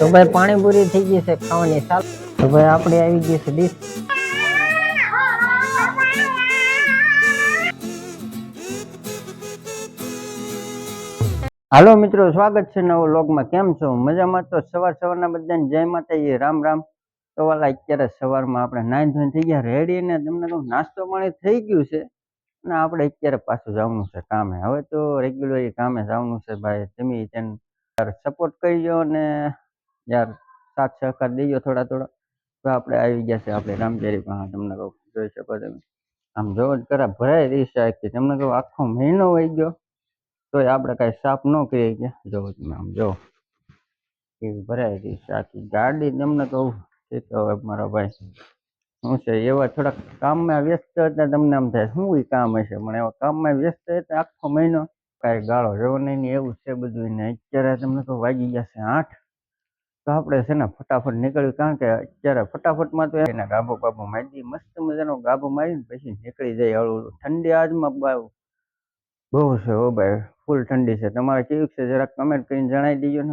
તો ભાઈ પાણીપુરી થઈ ગઈ છે ખાવાની. સાલ તો ભાઈ આપણે આવી ગઈ છે ડીશ હાલો મિત્રો, સ્વાગત છે નવો લોગમાં કેમ છો? મજામાં તો સવાર સવારના બધાને જય માતાજી. રામ રામ. તો વાલા, અત્યારે સવારમાં આપણે નાઈન ધોઈને થઈ ગયા રેડી ને તમને કહું, નાસ્તો પાણી થઈ ગયું છે. અને આપણે અત્યારે પાછું જવાનું છે કામે. હવે તો રેગ્યુલર કામે જવાનું છે ભાઈ. તમે તેને સપોર્ટ કરજો ને યાર સાથ સહકાર દેજો થોડા થોડા. તો આપણે આવી ગયા છે આપણે રામચેરી પાસે તમને કહું, જોઈ શકો તમે. આમ જોવો જ કરા ભરાય રહી છે તમને કહું, આખો મહિનો વહી ગયો. તોય આપણે કાંઈ સાફ ન કરીએ કે જોવો તમે આમ જોવો એવી ભરાય રહી આખી ગાડી. તમને કહું તો હવે મારો ભાઈ. શું છે, એવા થોડાક કામમાં વ્યસ્ત હતા તમને આમ થાય, શું એ કામ હશે? પણ એવા કામમાં વ્યસ્ત હતા આખો મહિનો કાંઈ ગાળો જવો નહીં એવું છે બધું. ને અત્યારે તમને કહું, વાગી ગયા છે આઠ. તો આપણે છે ને ફટાફટ નીકળ્યું, કારણ કે અત્યારે ફટાફટમાં તો એને ગાભો ગાભો મારી દઈએ મસ્ત મજાનો ગાભો મારીને પછી નીકળી જાય હળવું. હળવું. ઠંડી આજમાં બહુ બહુ છે હો ભાઈ, ફૂલ ઠંડી છે. તમારે કેવું છે જરાક કમેન્ટ કરીને જણાવી દેજો ને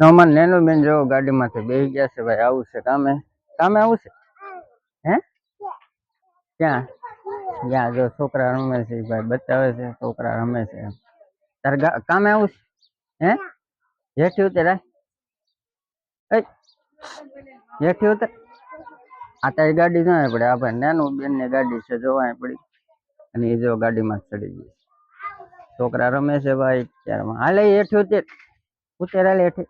નોમાન નેનું બેન જો ગાડીમાંથી બેસી ગયા છે ભાઈ, આવું છે. કામે કામે આવું છે? હે? ક્યાં? ત્યાં જો છોકરા રમે છે ઈ ભાઈ બતાવે છે છોકરા રમે છે તારે ગા- કામે આવું છે? હે? જેઠી ઉતર આ. એય, જેઠી ઉતર. આ તારી ગાડી ના પડે આ ભાઈ નાનું બેનની ગાડી છે જોવા પડી. અને એ જો ગાડીમાં જ ચડી ગઈ છોકરા રમે છે ભાઈ અત્યારમાં હાલે હેઠી ઉતર. ઉતર હાલે હેઠી.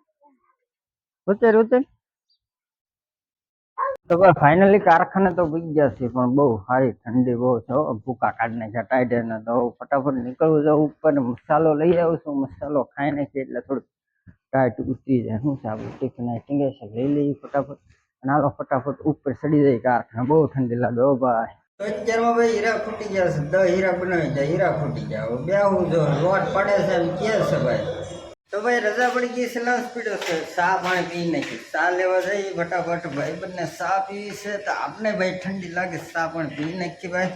ઉતર ઉતર. તો ભાઈ ફાઇનલી કારખાને તો પૂગી ગયા છે પણ બહુ સારી ઠંડી બહુ છે. ભૂકા કાઢને નાખ્યા ટાઈટ ને તો ફટાફટ નીકળવું છે, ઉપર મસાલો લઈ આવું છું, મસાલો ખાઈ નાખીએ એટલે થોડુંક ટાઈટ ઉતરી જાય. શું છે આપણે ટિફિન ટીંગે લઈ લઈએ ફટાફટ. અને ફટાફટ ઉપર ચડી જાય કારખાને. બહુ ઠંડી લાગે ઓ ભાઈ. અત્યારમાં ભાઈ હીરા ખૂટી ગયા છે. દસ હીરા બનાવી જાય હીરા ખૂટી ગયા. બે હું જો લોટ પડે છે, એમ કે છે ભાઈ. તો ભાઈ રજા પડી ગઈ છે લંચ પીડ્યો છે. ચા પાણી પી નાખી. ચા લેવા જઈએ ફટાફટ. ભાઈ બંને ચા પીવી છે તો આપણે ભાઈ ઠંડી લાગે ચા પણ પી નાખી ભાઈ.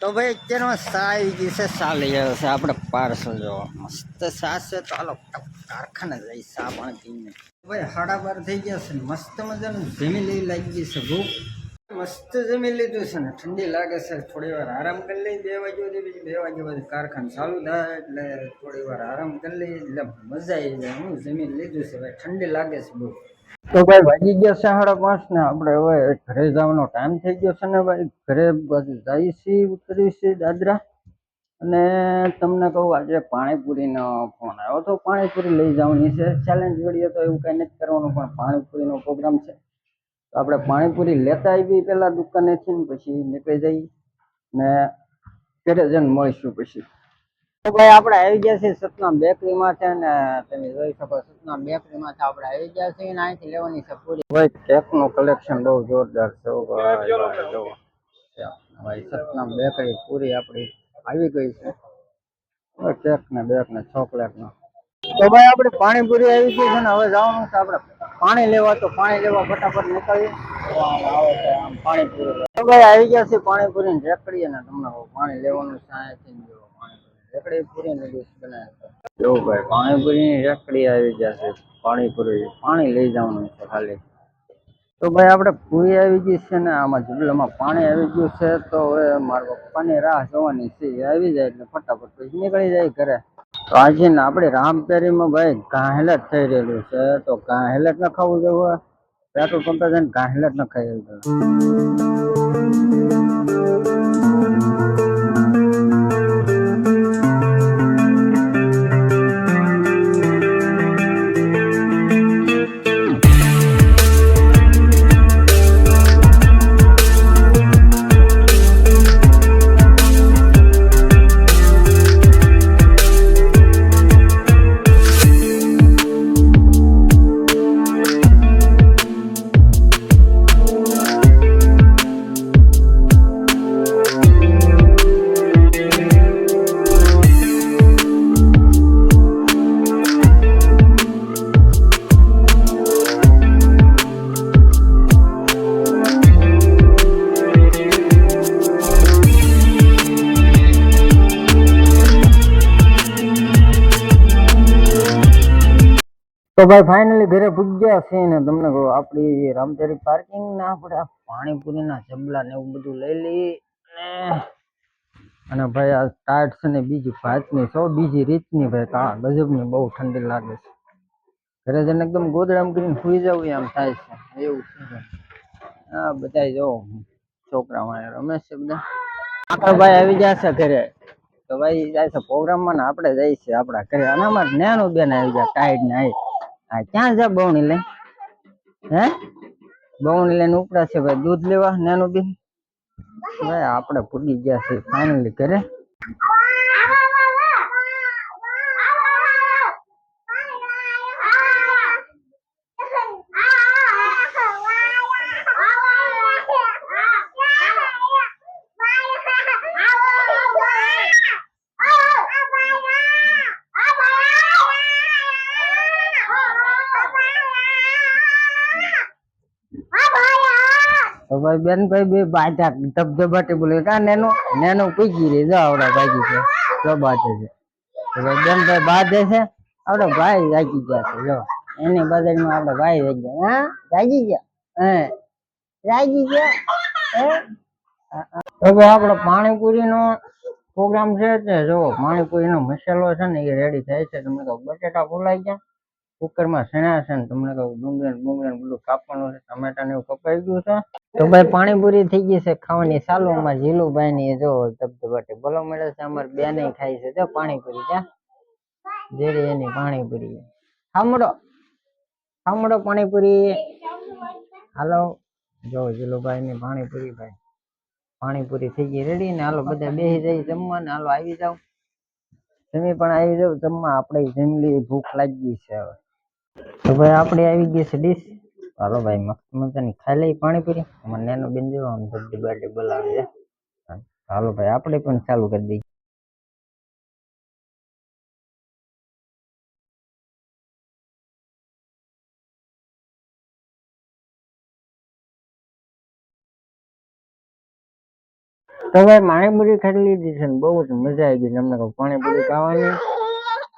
તો ભાઈ અત્યારમાં ચા આવી ગઈ છે. ચા લઈ આવ્યો છે. આપણે પાર્સલ જોવા. મસ્ત ચા છે. તો હાલો કારખાને જઈ ચા પાણી પી નાખી ભાઈ સાડા બાર થઈ ગયા છે. મસ્ત મજાનું જમી લેવી લાગી ગઈ છે ભૂખ. મસ્ત જમી લીધું છે ને. ઠંડી લાગે છે, થોડી વાર આરામ કરી લઈ, બે વાગ્યા સુધી બે વાગ્યા પછી કારખાનું ચાલુ થાય, એટલે થોડી વાર આરામ કરી લઈ, એટલે મજા આવી જાય. હું જમીન લીધું છે, ભાઈ, ઠંડી લાગે છે બહુ. તો ભાઈ, વાગી ગયા છે સાડા પાંચ ને, આપણે હવે ઘરે જવાનો ટાઈમ થઈ ગયો છે ને ભાઈ. ઘરે બાજુ જઈએ છીએ ઉતરીએ છીએ દાદરા. અને તમને કહું, આજે પાણીપુરીનો ફોન આવ્યો તો પાણીપુરી લઈ જવાની છે. ચેલેન્જ વીડિયો તો એવું કંઈ નથી કરવાનું, પણ પાણીપુરીનો પ્રોગ્રામ છે. તો આપણે પાણીપુરી લેતા આવી પેલા દુકાનેથી ને પછી નીકળી જઈએ ને ઘરે જઈને મળીશું પછી. તો ભાઈ આપણે આવી ગયા છીએ સતનામ બેકરીમાં છે ને તમે જોઈ શકો સતનામ બેકરીમાં છે આપણે આવી ગયા છીએ ને અહીંથી લેવાની છે પૂરી. ભાઈ કેકનું કલેક્શન બહુ જોરદાર છે ભાઈ. સતનામ બેકરી પૂરી આપણી આવી ગઈ છે. કેક ને બેક ને ચોકલેટ નો. તો ભાઈ આપણે પાણીપુરી આવી ગઈ છે ને હવે જવાનું છે આપણે પાણી લેવા તો પાણી લેવા ફટાફટ નીકળીએ. પાણીપુરી આવી ગયા છે પાણીપુરી ને રેકડી ને તમને પાણી લેવાનું રેકડી પૂરી પાણીપુરી ની રેકડી આવી ગયા છે, પાણીપુરી પાણી લઈ જવાનું ખાલી. તો ભાઈ, આપણે પૂરી આવી ગઈ છે ને, આમાં જુબલામાં પાણી આવી ગયું છે, તો હવે મારા પપ્પાની રાહ જોવાની છે આવી જાય એટલે ફટાફટ પછી નીકળી જાય ઘરે. તો આજે આપણે રામપેરીમાં ભાઈ ગાહેલટ થઈ રહેલું છે. તો ગાહેલટ ન ખાવું જોઈએ. પેટ્રોલ પંપ જઈને ગાહેલટ ન ખાઈ જવું તો ભાઈ ફાઇનલી ઘરે પૂજ્યા છે ને તમને કહું, આપણી રામચરી પાર્કિંગ ના આપણે પાણીપુરીના જબલા ને એવું બધું લઈ લઈએ અને ભાઈ આ ટાયર છે ને બીજી ભાતની, સૌ બીજી રીતની ભાઈ કાળા ગજબની બહુ ઠંડી લાગે છે. ઘરે જઈને એકદમ ગોદડામ કરીને સુઈ જવું એમ થાય છે. એવું છે. હા બધા જો છોકરા વાળા રમે છે બધા. આખા ભાઈ આવી જાય છે ઘરે. તો ભાઈ જાય છે પ્રોગ્રામમાં ને આપણે જઈએ છીએ આપણા ઘરે. અને અમારે નાનું બેન આવી જાય ટાઈટ ને આવી ક્યાં જા બહુની લઈને? હે? બહુની લઈને ઉપડા છે ભાઈ, દૂધ લેવા, નાનું બી. ભાઈ, આપણે પૂગી ગયા છે ફાઇનલી ઘરે. ભાઈ બેન ભાઈ બે બાજા ધબધબાટી બોલે. કા નેનો? નેનો પૂગી રે જો આવડા ભાઈ છે. જો બાજે છે. ભાઈ બેન ભાઈ બાજે છે. આવડા ભાઈ જાગી ગયા છે. જો. એની બદલમાં આપડે ભાઈ જાગી ગયા. હા? જાગી ગયા? હે? જાગી ગયા? હે? હવે આપણો પાણીપુરીનો પ્રોગ્રામ છે તે. જો, પાણીપુરીનો મસાલો છે ને એ રેડી થાય છે. તમને કહું બટેટા ફોલાઈ ગયા. કુકરમાં શેણા છે તમને કહું, ડુંગળી ને બધું કાપવાનું છે, ટમેટા ને એવું કપાઈ ગયું છે. તો ભાઈ પાણીપુરી થઈ ગઈ છે, ખાવાની ચાલુ અમારે જીલુભાઈ ની જો ધબધબાટી. બોલો મળે છે અમારે બેને ખાઈ છે, જો પાણીપુરી ક્યાં જેરી એની પાણીપુરી. સાંભળો સાંભળો પાણીપુરી. હાલો, જો જીલુભાઈ ની પાણીપુરી ભાઈ. પાણીપુરી થઈ ગઈ રેડી ને હાલો બધા બેસી જઈ જમવા ને હાલો આવી જાવ તમે પણ આવી જાવ જમવા આપણે જમલી ભૂખ લાગી છે હવે. ભાઈ આપણે આવી ગઈ છે ડીશ હાલો ભાઈ, મસ્ત મજાની. ખાઈ લઈ પાણીપુરી. અમારે નેનો બેન જો આમ બર્થડે બર્થડે બોલાવે છે. હાલો ભાઈ આપણે પણ ચાલુ કરી દઈએ. તો ભાઈ, પાણીપુરી ખાઈ લીધી છે ને બહુ જ મજા આવી ગઈ તમને પાણીપુરી ખાવાની.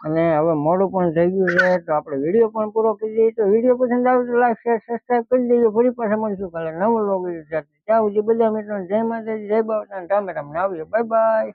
અને હવે મોડું પણ થઈ ગયું છે, તો આપણે વીડિયો પણ પૂરો કરી દઈએ. તો વીડિયો પસંદ આવે તો લાઈક શેર સબસ્ક્રાઈબ કરી દેજો. ફરી પાછા મળીશું કાલે નવું લોગ ત્યાં સુધી બધા મિત્રો જય માતાજી, જય બાબા રામ રામ આવીએ. Bye bye